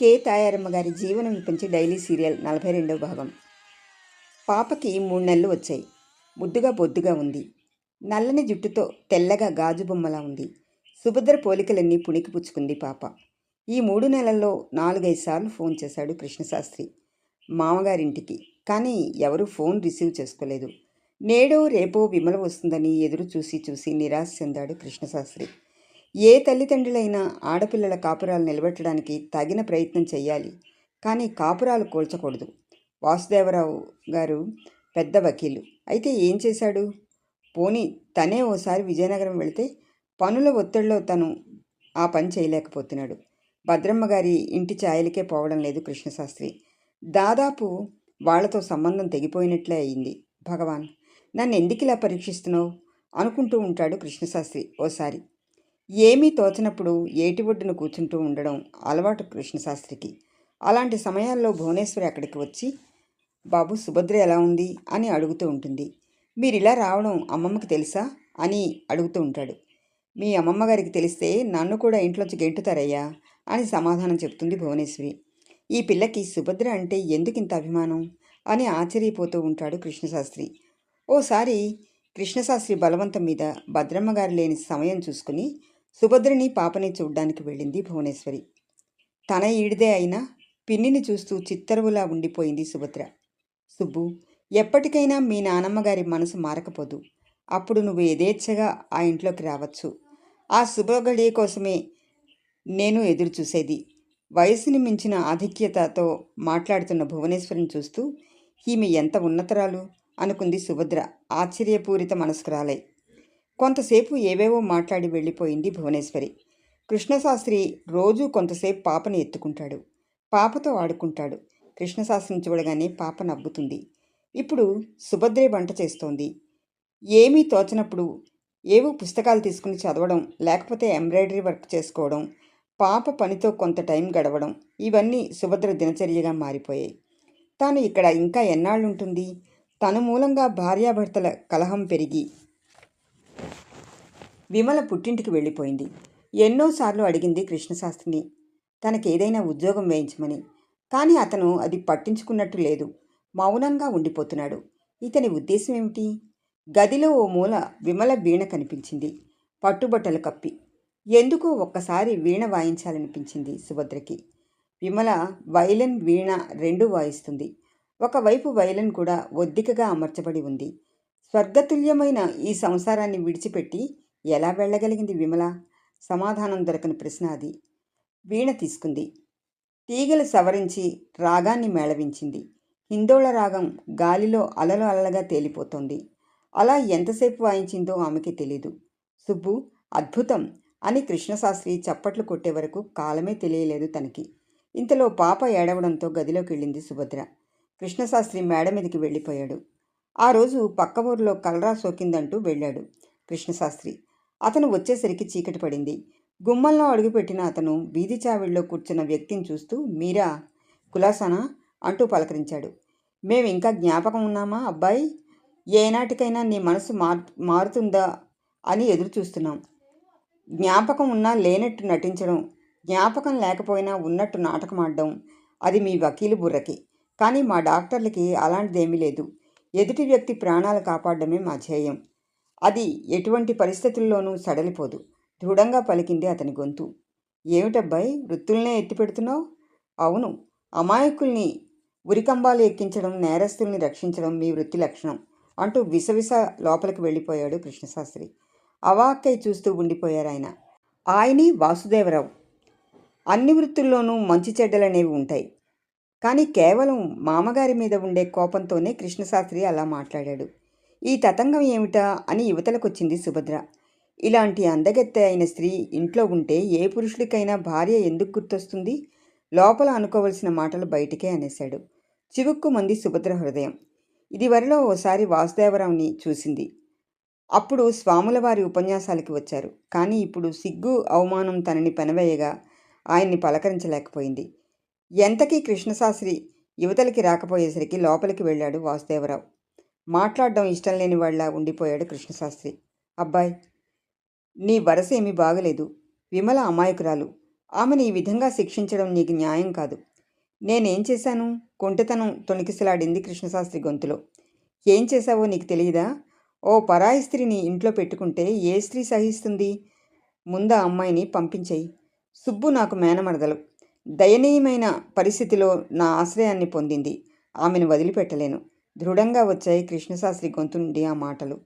K. Tayaramma గారి జీవనం విపించి daily serial నలభై రెండవ భాగం. పాపకి మూడు నెలలు వచ్చాయి. ముద్దుగా బొద్దుగా ఉంది. నల్లని జుట్టుతో తెల్లగా గాజు బొమ్మలా ఉంది. సుభద్ర పోలికలన్నీ పుణికి పుచ్చుకుంది పాప. ఈ మూడు నెలల్లో నాలుగైదు సార్లు ఫోన్ చేశాడు కృష్ణశాస్త్రి మామగారింటికి. కానీ ఎవరూ ఫోన్ రిసీవ్ చేసుకోలేదు. నేడో రేపో విమల వస్తుందని ఎదురు చూసి చూసి నిరాశ చెందాడు కృష్ణశాస్త్రి. ఏ తల్లిదండ్రులైనా ఆడపిల్లల కాపురాలు నిలబెట్టడానికి తగిన ప్రయత్నం చేయాలి. కానీ కాపురాలు కూల్చకూడదు. వాసుదేవరావు గారు పెద్ద వకీలు. అయితే ఏం చేశాడు? పోనీ తనే ఓసారి విజయనగరం వెళితే పనుల ఒత్తిడిలో తను ఆ పని చేయలేకపోతున్నాడు. భద్రమ్మ గారి ఇంటి ఛాయలకే పోవడం లేదు కృష్ణశాస్త్రి. దాదాపు వాళ్ళతో సంబంధం తెగిపోయినట్లే అయింది భగవాన్. నన్ను ఎందుకు ఇలా పరీక్షిస్తున్నావు? అనుకుంటూ ఉంటాడు కృష్ణశాస్త్రి ఓసారి. ఏమీ తోచినప్పుడు ఏటి ఒడ్డున కూర్చుంటూ ఉండడం అలవాటు కృష్ణశాస్త్రికి. అలాంటి సమయాల్లో భువనేశ్వరి అక్కడికి వచ్చి బాబు సుభద్ర ఎలా ఉంది? అని అడుగుతూ ఉంటుంది. మీరు ఇలా రావడం అమ్మమ్మకి తెలుసా? అని అడుగుతూ ఉంటాడు. మీ అమ్మమ్మ గారికి తెలిస్తే నన్ను కూడా ఇంట్లోంచి గెంటుతారయ్యా అని సమాధానం చెప్తుంది భువనేశ్వరి. ఈ పిల్లకి సుభద్ర అంటే ఎందుకు ఇంత అభిమానం? అని ఆశ్చర్యపోతూ ఉంటాడు కృష్ణశాస్త్రి. ఓసారి కృష్ణశాస్త్రి బలవంతం మీద భద్రమ్మ గారు లేని సమయం చూసుకుని సుభద్రని పాపని చూడ్డానికి వెళ్ళింది భువనేశ్వరి. తన ఈడిదే అయినా పిన్నిని చూస్తూ చిత్తరువులా ఉండిపోయింది సుభద్ర. సుబ్బు ఎప్పటికైనా మీ నానమ్మగారి మనసు మారకపోదు. అప్పుడు నువ్వు యథేచ్ఛగా ఆ ఇంట్లోకి రావచ్చు. ఆ శుభగడియ కోసమే నేను ఎదురు చూసేది వయసుని మించిన ఆధిక్యతతో మాట్లాడుతున్న భువనేశ్వరిని చూస్తూ ఈమె ఎంత ఉన్నతరాలు? అనుకుంది సుభద్ర. ఆశ్చర్యపూరిత మనస్కురాలై కొంతసేపు ఏవేవో మాట్లాడి వెళ్ళిపోయింది భువనేశ్వరి. కృష్ణశాస్త్రి రోజూ కొంతసేపు పాపని ఎత్తుకుంటాడు. పాపతో ఆడుకుంటాడు. కృష్ణశాస్త్రిని చూడగానే పాప నవ్వుతుంది. ఇప్పుడు సుభద్రే వంట చేస్తోంది. ఏమీ తోచనప్పుడు ఏవో పుస్తకాలు తీసుకుని చదవడం లేకపోతే ఎంబ్రాయిడరీ వర్క్ చేసుకోవడం పాప పనితో కొంత టైం గడవడం ఇవన్నీ సుభద్ర దినచర్యగా మారిపోయాయి. తాను ఇక్కడ ఇంకా ఎన్నాళ్ళుంటుంది? తన మూలంగా భార్యాభర్తల కలహం పెరిగి విమల పుట్టింటికి వెళ్ళిపోయింది. ఎన్నోసార్లు అడిగింది కృష్ణశాస్త్రిని. తనకేదైనా ఉద్యోగం వేయించమని. కానీ అతను అది పట్టించుకున్నట్టు లేదు. మౌనంగా ఉండిపోతున్నాడు. ఇతని ఉద్దేశం ఏమిటి? గదిలో ఓ మూల విమల వీణ కనిపించింది. పట్టుబట్టలు కప్పి. ఎందుకో ఒక్కసారి వీణ వాయించాలనిపించింది సుభద్రకి. విమల వైలన్ వీణ రెండూ వాయిస్తుంది. ఒకవైపు వైలన్ కూడా ఒద్దికగా అమర్చబడి ఉంది. స్వర్గతుల్యమైన ఈ సంసారాన్ని విడిచిపెట్టి ఎలా వెళ్ళగలిగింది విమల? సమాధానం దొరకని ప్రశ్న అది. వీణ తీసుకుంది. తీగలు సవరించి రాగాన్ని మేళవించింది. హిందోళ రాగం గాలిలో అలలు అలలుగా తేలిపోతోంది. అలా ఎంతసేపు వాయించిందో ఆమెకి తెలీదు. సుబ్బు అద్భుతం! అని కృష్ణశాస్త్రి చప్పట్లు కొట్టే వరకు కాలమే తెలియలేదు తనకి. ఇంతలో పాప ఏడవడంతో గదిలోకి వెళ్ళింది సుభద్ర. కృష్ణశాస్త్రి మేడ మీదకి వెళ్ళిపోయాడు. ఆ రోజు పక్క ఊరిలో కలరా సోకిందంటూ వెళ్ళాడు కృష్ణశాస్త్రి. అతను వచ్చేసరికి చీకటి పడింది. గుమ్మంలో అడుగుపెట్టిన అతను వీధి చావిడిలో కూర్చున్న వ్యక్తిని చూస్తూ మీరా? కులాసానా? అంటూ పలకరించాడు. మేము ఇంకా జ్ఞాపకం ఉన్నామా అబ్బాయి? ఏనాటికైనా నీ మనసు మార్ మారుతుందా? అని ఎదురు చూస్తున్నాం జ్ఞాపకం ఉన్నా లేనట్టు నటించడం జ్ఞాపకం లేకపోయినా ఉన్నట్టు నాటకం ఆడడం అది మీ వకీలు బుర్రకి. కానీ మా డాక్టర్లకి అలాంటిదేమీ లేదు. ఎదుటి వ్యక్తి ప్రాణాలు కాపాడడమే మా ధ్యేయం. అది ఎటువంటి పరిస్థితుల్లోనూ సడలిపోదు. దృఢంగా పలికింది అతని గొంతు. ఏమిటబ్బాయి వృత్తుల్నే ఎత్తి పెడుతున్నావు? అవును అమాయకుల్ని ఉరికంబాలు ఎక్కించడం నేరస్తుల్ని రక్షించడం మీ వృత్తి లక్షణం అంటూ విసవిస లోపలికి వెళ్ళిపోయాడు కృష్ణశాస్త్రి. అవాక్కై చూస్తూ ఉండిపోయారు ఆయన ఆయనే వాసుదేవరావు. అన్ని వృత్తుల్లోనూ మంచి చెడ్డలనేవి ఉంటాయి. కానీ కేవలం మామగారి మీద ఉండే కోపంతోనే కృష్ణశాస్త్రి అలా మాట్లాడాడు. ఈ తతంగం ఏమిటా అని యువతలకొచ్చింది సుభద్ర. ఇలాంటి అందగత్తె అయిన స్త్రీ ఇంట్లో ఉంటే ఏ పురుషుడికైనా భార్య ఎందుకు గుర్తొస్తుంది? లోపల అనుకోవలసిన మాటలు బయటికే అనేశాడు. చివుక్కు మంది సుభద్ర హృదయం. ఇదివరలో ఓసారి వాసుదేవరావుని చూసింది. అప్పుడు స్వాముల వారి ఉపన్యాసాలకి వచ్చారు. కానీ ఇప్పుడు సిగ్గు అవమానం తనని పెనవేయగా ఆయన్ని పలకరించలేకపోయింది. ఎంతకీ కృష్ణశాస్త్రి యువతలకి రాకపోయేసరికి లోపలికి వెళ్ళాడు వాసుదేవరావు. మాట్లాడడం ఇష్టం లేని వాళ్ళ ఉండిపోయాడు కృష్ణశాస్త్రి. అబ్బాయి నీ వరస ఏమీ బాగలేదు. విమల అమాయకురాలు. ఆమెను ఈ విధంగా శిక్షించడం నీకు న్యాయం కాదు. నేనేం చేశాను? కొంటెతనం తొణికిసలాడింది కృష్ణశాస్త్రి గొంతులో. ఏం చేశావో నీకు తెలియదా? ఓ పరాయి స్త్రీని ఇంట్లో పెట్టుకుంటే ఏ స్త్రీ సహిస్తుంది? ముందు ఆ అమ్మాయిని పంపించేయి. సుబ్బు నాకు మేనమరదలు. దయనీయమైన పరిస్థితిలో నా ఆశ్రయాన్ని పొందింది. ఆమెను వదిలిపెట్టలేను. దృఢంగా వచ్చాయి కృష్ణశాస్త్రి గొంతు నుండి ఆ మాటలు.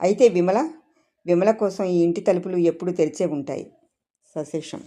అయితే విమల విమల కోసం ఈ ఇంటి తలుపులు ఎప్పుడు తెరిచే ఉంటాయి. సశేషం.